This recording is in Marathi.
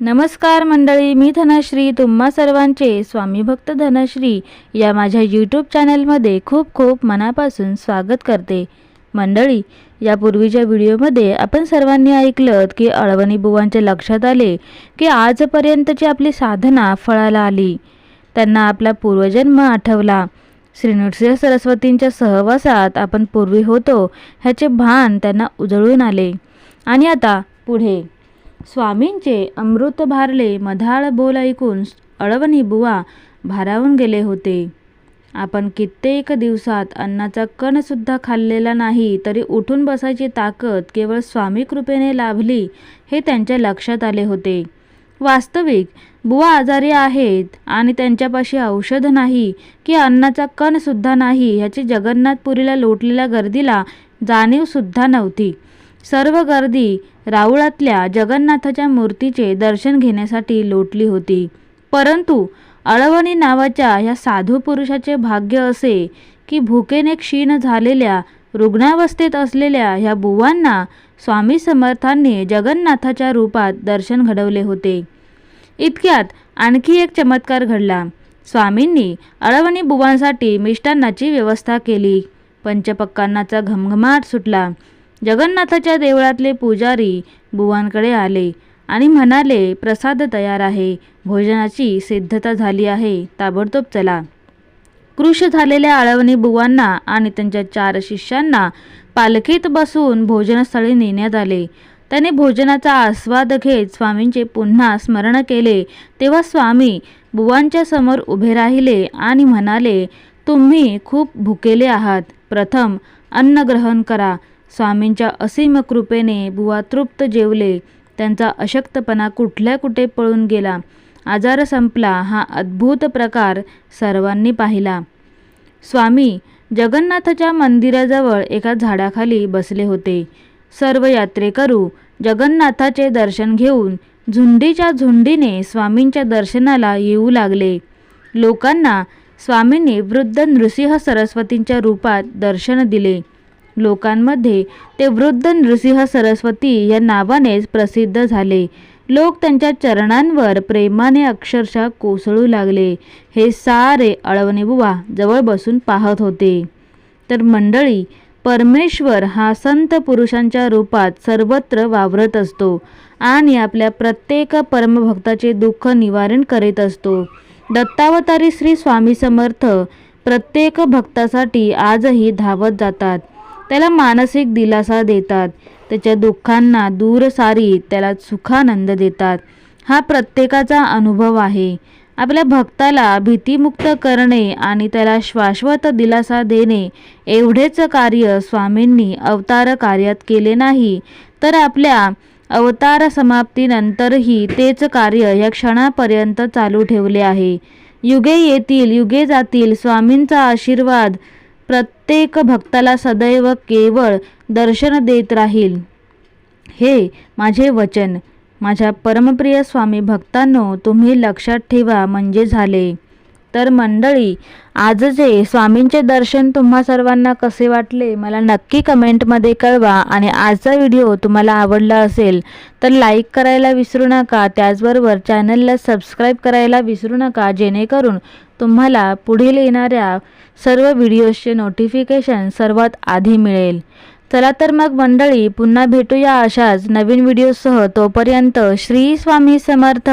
नमस्कार मंडळी मी धनश्री. तुम्हा सर्वांचे स्वामी भक्त धनश्री या माझ्या यूट्यूब चॅनलमध्ये खूप खूप मनापासून स्वागत करते. मंडळी यापूर्वीच्या व्हिडिओमध्ये आपण सर्वांनी ऐकलं की अळवणी बुवांच्या लक्षात आले की आजपर्यंतची आपली साधना फळाला आली. त्यांना आपला पूर्वजन्म आठवला. श्री नृसिंह सरस्वतींच्या सहवासात आपण पूर्वी होतो ह्याचे भान त्यांना उजळून आले. आणि आता पुढे. स्वामींचे अमृत भारले मधाळ बोल ऐकून अळवणी बुवा भारावून गेले होते. आपण कित्येक दिवसात अन्नाचा कणसुद्धा खाल्लेला नाही तरी उठून बसायची ताकद केवळ स्वामी कृपेने लाभली हे त्यांच्या लक्षात आले होते. वास्तविक बुवा आजारी आहेत आणि त्यांच्यापाशी औषध नाही की अन्नाचा कणसुद्धा नाही ह्याची जगन्नाथपुरीला लोटलेल्या गर्दीला जाणीवसुद्धा नव्हती. सर्व गर्दी राऊळातल्या जगन्नाथाच्या मूर्तीचे दर्शन घेण्यासाठी लोटली होती. परंतु अळवणी नावाच्या ह्या साधू पुरुषाचे भाग्य असे की भुकेने क्षीण झालेल्या रुग्णावस्थेत असलेल्या ह्या बुवांना स्वामी समर्थांनी जगन्नाथाच्या रूपात दर्शन घडवले होते. इतक्यात आणखी एक चमत्कार घडला. स्वामींनी अळवणी बुवांसाठी मिष्टान्नाची व्यवस्था केली. पंचपक्कांनाचा घमघमाट सुटला. जगन्नाथाच्या देवळातले पुजारी बुवांकडे आले आणि म्हणाले प्रसाद तयार आहे. भोजनाची सिद्धता झाली आहे. ताबडतोब चला. कृश झालेल्या आळवणी बुवांना आणि त्यांच्या चार शिष्यांना पालखीत बसून भोजनस्थळी नेण्यात आले. त्याने भोजनाचा आस्वाद घेत स्वामींचे पुन्हा स्मरण केले. तेव्हा स्वामी बुवांच्या समोर उभे राहिले आणि म्हणाले तुम्ही खूप भुकेले आहात. प्रथम अन्न ग्रहण करा. स्वामींच्या असीम कृपेने बुवा तृप्त जेवले. त्यांचा अशक्तपणा कुठल्या कुठे पळून गेला? आजार संपला हा अद्भुत प्रकार सर्वांनी पाहिला. स्वामी जगन्नाथाच्या मंदिराजवळ एका झाडाखाली बसले होते. सर्व यात्रेकरू जगन्नाथाचे दर्शन घेऊन झुंडीच्या झुंडीने स्वामींच्या दर्शनाला येऊ लागले. लोकांना स्वामींनी वृद्ध नृसिंह सरस्वतींच्या रूपात दर्शन दिले. लोकांमध्ये ते वृद्ध नृसिंह सरस्वती या नावानेच प्रसिद्ध झाले. लोक त्यांच्या चरणांवर प्रेमाने अक्षरशः कोसळू लागले. हे सारे अळवणे बुवा जवळ बसून पाहत होते. तर मंडळी परमेश्वर हा संत पुरुषांच्या रूपात सर्वत्र वावरत असतो आणि आपल्या प्रत्येक परमभक्ताचे दुःख निवारण करीत असतो. दत्तावतारी श्री स्वामी समर्थ प्रत्येक भक्तासाठी आजही धावत जातात. त्याला मानसिक दिलासा देतात. त्याच्या दुःखांना दूर सारीत त्याला सुखानंद देतात. हा प्रत्येकाचा अनुभव आहे. आपल्या भक्ताला भीतीमुक्त करणे आणि त्याला शाश्वत दिलासा देणे एवढेच कार्य स्वामींनी अवतार कार्यात केले नाही. तर आपल्या अवतार समाप्तीनंतरही तेच कार्य या क्षणापर्यंत चालू ठेवले आहे. युगे येतील युगे जातील स्वामींचा आशीर्वाद प्रत्येक भक्ताला सदैव केवळ दर्शन देत राहील. हे माझे वचन. माझ्या परमप्रिय स्वामी भक्तांनो तुम्ही लक्षात ठेवा म्हणजे झाले. तर मंडळी आजचे स्वामींचे दर्शन तुम्हा सर्वांना कसे वाटले मला नक्की कमेंटमध्ये कळवा. आणि आजचा व्हिडिओ तुम्हाला आवडला असेल तर लाईक करायला विसरू नका. त्याचबरोबर चॅनलला सबस्क्राईब करायला विसरू नका जेणेकरून तुम्हाला पुढील येणाऱ्या सर्व व्हिडिओजचे नोटिफिकेशन सर्वात आधी मिळेल. चला तर मग मंडळी पुन्हा भेटूया अशाच नवीन व्हिडिओसह. तोपर्यंत श्री स्वामी समर्थ.